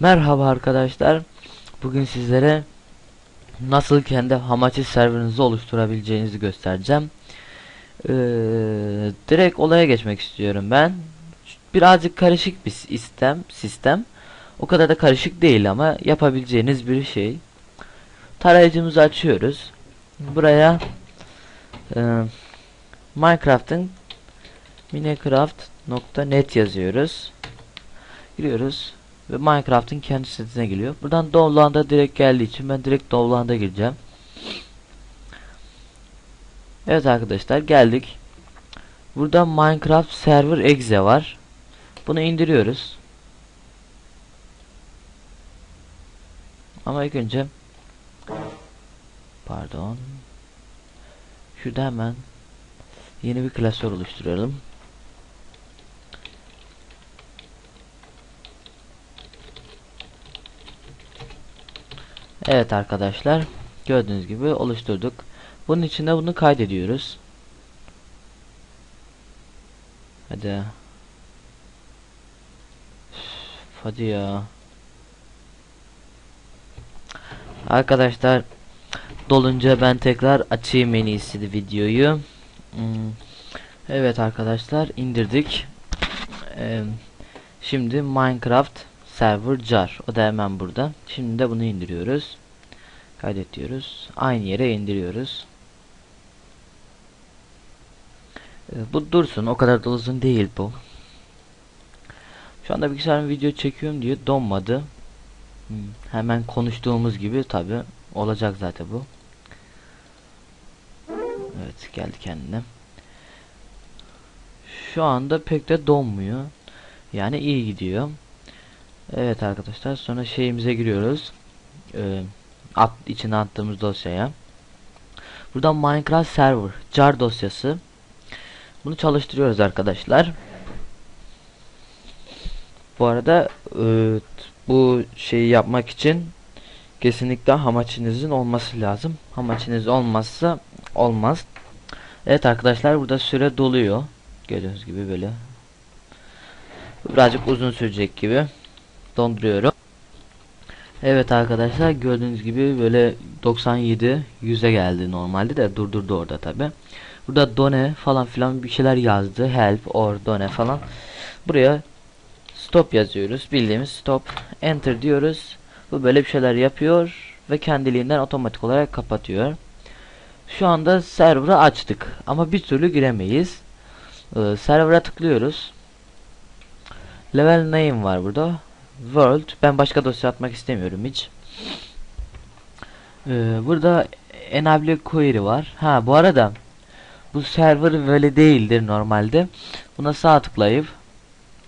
Merhaba arkadaşlar. Bugün sizlere nasıl kendi Hamachi serverınızı oluşturabileceğinizi göstereceğim. Ee, direkt olaya geçmek istiyorum ben. Birazcık karışık bir sistem, sistem. O kadar da karışık değil ama yapabileceğiniz bir şey. Tarayıcımızı açıyoruz. Buraya e, Minecraft'ın minecraft.net yazıyoruz. Giriyoruz ve Minecraft'ın kendi sitesine geliyor. Buradan download'a direkt geldiği için ben direkt download'a gireceğim. Evet arkadaşlar geldik. Burada Minecraft Server Exe var. Bunu indiriyoruz. Ama ilk önce pardon şurada hemen yeni bir klasör oluşturalım. Evet arkadaşlar gördüğünüz gibi oluşturduk. Bunun içinde bunu kaydediyoruz. Hadi. Üf, hadi ya. Arkadaşlar dolunca ben tekrar açayım en iyisi de videoyu. Hmm. Evet arkadaşlar indirdik. Ee, şimdi Minecraft server jar. O da hemen burada. Şimdi de bunu indiriyoruz. Kaydet diyoruz. Aynı yere indiriyoruz. Ee, bu dursun. O kadar da uzun değil bu. Şu anda bilgisayarım video çekiyorum diye donmadı. Hmm, hemen konuştuğumuz gibi tabi olacak zaten bu. Evet geldi kendine. Şu anda pek de donmuyor. Yani iyi gidiyor. Evet arkadaşlar sonra şeyimize giriyoruz. Ee, at, içine attığımız dosyaya. Buradan Minecraft Server jar dosyası. Bunu çalıştırıyoruz arkadaşlar. Bu arada e, bu şeyi yapmak için kesinlikle hamaçinizin olması lazım. Hamaçiniz olmazsa olmaz. Evet arkadaşlar burada süre doluyor. Gördüğünüz gibi böyle. Birazcık uzun sürecek gibi donduruyorum. Evet arkadaşlar gördüğünüz gibi böyle 97 100'e geldi normalde de durdurdu orada tabi. Burada done falan filan bir şeyler yazdı. Help or done falan. Buraya stop yazıyoruz. Bildiğimiz stop. Enter diyoruz. Bu böyle bir şeyler yapıyor ve kendiliğinden otomatik olarak kapatıyor. Şu anda server'ı açtık ama bir türlü giremeyiz. Ee, server'a tıklıyoruz. Level name var burada. World. Ben başka dosya atmak istemiyorum hiç. Ee, burada enable query var. Ha bu arada bu server böyle değildir normalde. Buna sağ tıklayıp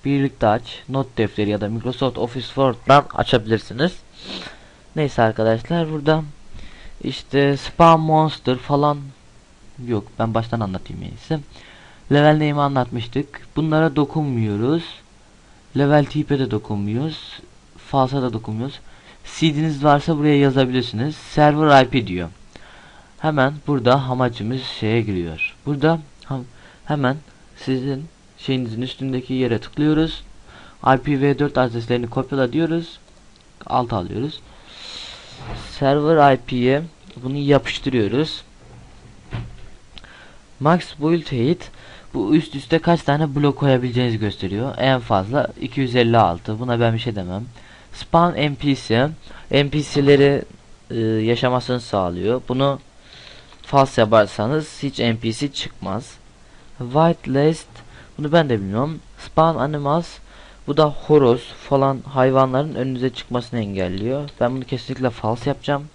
birlikte aç. Not defteri ya da Microsoft Office Word'dan açabilirsiniz. Neyse arkadaşlar burada işte spam monster falan yok. Ben baştan anlatayım en. Level name'i anlatmıştık. Bunlara dokunmuyoruz. Level tipe de dokunmuyoruz. Falsa da dokunmuyoruz. CD'niz varsa buraya yazabilirsiniz. Server IP diyor. Hemen burada amacımız şeye giriyor. Burada hemen sizin şeyinizin üstündeki yere tıklıyoruz. IPv4 adreslerini kopyala diyoruz. Alt alıyoruz. Server IP'ye bunu yapıştırıyoruz. Max build height bu üst üste kaç tane blok koyabileceğinizi gösteriyor. En fazla 256. Buna ben bir şey demem. Spawn NPC NPC'leri e, yaşamasını sağlıyor. Bunu false yaparsanız hiç NPC çıkmaz. Whitelist bunu ben de bilmiyorum. Spawn Animals bu da horoz falan hayvanların önünüze çıkmasını engelliyor. Ben bunu kesinlikle false yapacağım.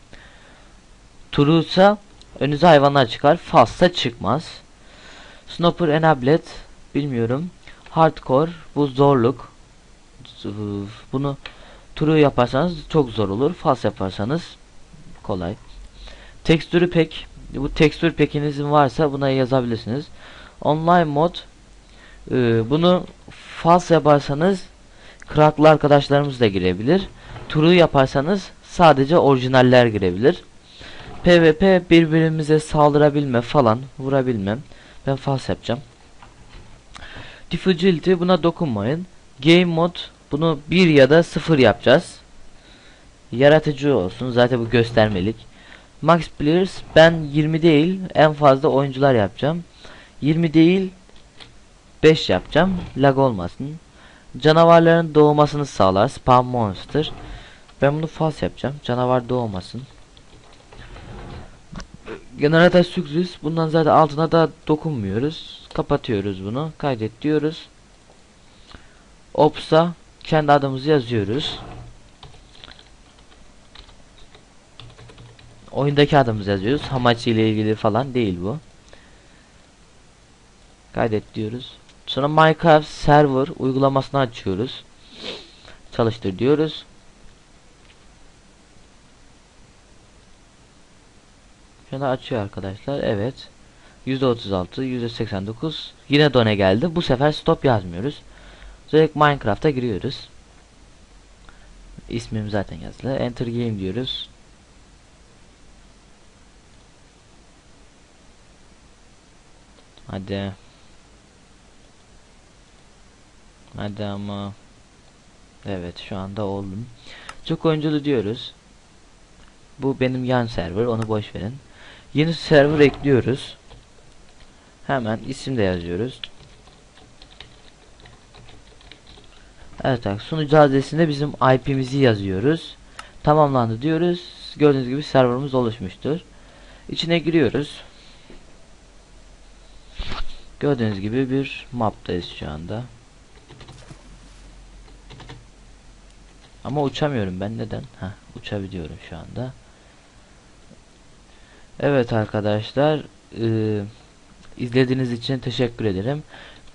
True ise önünüze hayvanlar çıkar. False çıkmaz. Snopper Enablet bilmiyorum. Hardcore bu zorluk. Bunu true yaparsanız çok zor olur. False yaparsanız kolay. Tekstürü pek bu tekstür pekinizin varsa buna yazabilirsiniz. Online mod e, bunu false yaparsanız cracklı arkadaşlarımız da girebilir. True yaparsanız sadece orijinaller girebilir. PvP birbirimize saldırabilme falan vurabilmem. Ben false yapacağım. Difficulty buna dokunmayın. Game mod bunu 1 ya da 0 yapacağız. Yaratıcı olsun. Zaten bu göstermelik. Max Players ben 20 değil en fazla oyuncular yapacağım. 20 değil 5 yapacağım. Lag olmasın. Canavarların doğmasını sağlar. Spawn Monster. Ben bunu false yapacağım. Canavar doğmasın. Generator sürpriz. Bundan zaten altına da dokunmuyoruz. Kapatıyoruz bunu. Kaydet diyoruz. Ops'a kendi adımızı yazıyoruz. Oyundaki adımızı yazıyoruz. Hamachi ile ilgili falan değil bu. Kaydet diyoruz. Sonra Minecraft server uygulamasını açıyoruz. Çalıştır diyoruz. Şunu açıyor arkadaşlar. Evet. %36, %89. Yine done geldi. Bu sefer stop yazmıyoruz. Direkt Minecraft'a giriyoruz. İsmim zaten yazılı. Enter game diyoruz. Hadi. Hadi ama. Evet şu anda oldum. Çok oyunculu diyoruz. Bu benim yan server onu boş verin. Yeni server ekliyoruz. Hemen isim de yazıyoruz. Evet sunucu adresinde bizim IP'mizi yazıyoruz. Tamamlandı diyoruz. Gördüğünüz gibi serverımız oluşmuştur. İçine giriyoruz. Gördüğünüz gibi bir maptayız şu anda. Ama uçamıyorum ben neden? Ha, uçabiliyorum şu anda. Evet arkadaşlar, e, izlediğiniz için teşekkür ederim.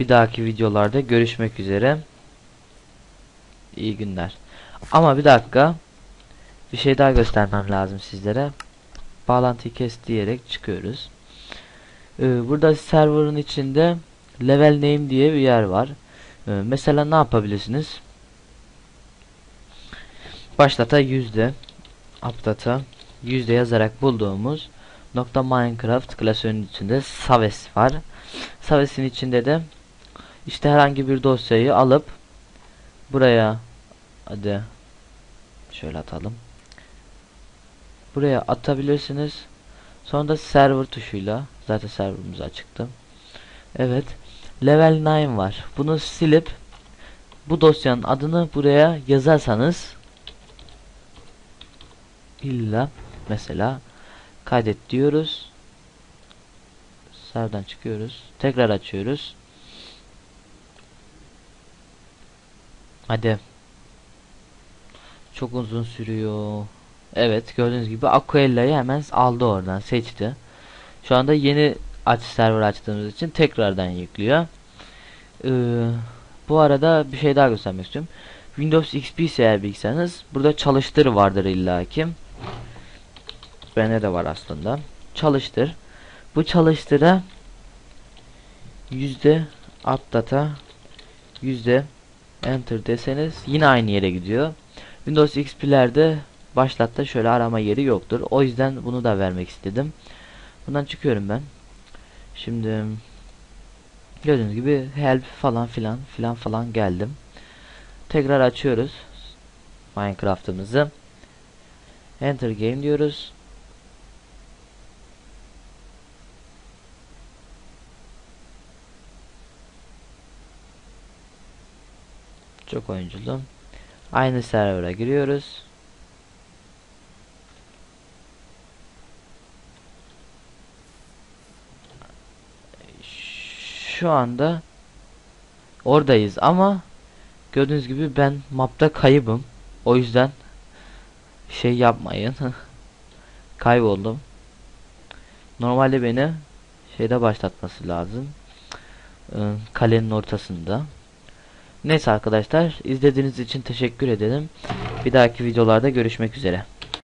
Bir dahaki videolarda görüşmek üzere. İyi günler. Ama bir dakika. Bir şey daha göstermem lazım sizlere. Bağlantıyı kes diyerek çıkıyoruz. Ee, burada server'ın içinde level name diye bir yer var. Ee, mesela ne yapabilirsiniz? Başlata yüzde updata yüzde yazarak bulduğumuz nokta Minecraft klasörünün içinde Saves var. Saves'in içinde de işte herhangi bir dosyayı alıp buraya hadi şöyle atalım. Buraya atabilirsiniz. Sonra da server tuşuyla zaten serverımız açıktı. Evet. Level 9 var. Bunu silip bu dosyanın adını buraya yazarsanız illa mesela kaydet diyoruz. Serverden çıkıyoruz. Tekrar açıyoruz. Hadi. Çok uzun sürüyor. Evet gördüğünüz gibi Aquella'yı hemen aldı oradan seçti. Şu anda yeni aç server açtığımız için tekrardan yüklüyor. Ee, bu arada bir şey daha göstermek istiyorum. Windows XP ise eğer bilgisayarınız burada çalıştır vardır illaki. Bende de var aslında. Çalıştır. Bu çalıştıra yüzde updata yüzde enter deseniz yine aynı yere gidiyor. Windows XP'lerde başlatta şöyle arama yeri yoktur. O yüzden bunu da vermek istedim. Bundan çıkıyorum ben. Şimdi gördüğünüz gibi help falan filan filan falan geldim. Tekrar açıyoruz Minecraft'ımızı. Enter game diyoruz. Çok oyunculu. Aynı server'a giriyoruz. Şu anda oradayız ama gördüğünüz gibi ben mapta kaybım. O yüzden şey yapmayın. Kayboldum. Normalde beni şeyde başlatması lazım. Kalenin ortasında. Neyse arkadaşlar izlediğiniz için teşekkür ederim. Bir dahaki videolarda görüşmek üzere.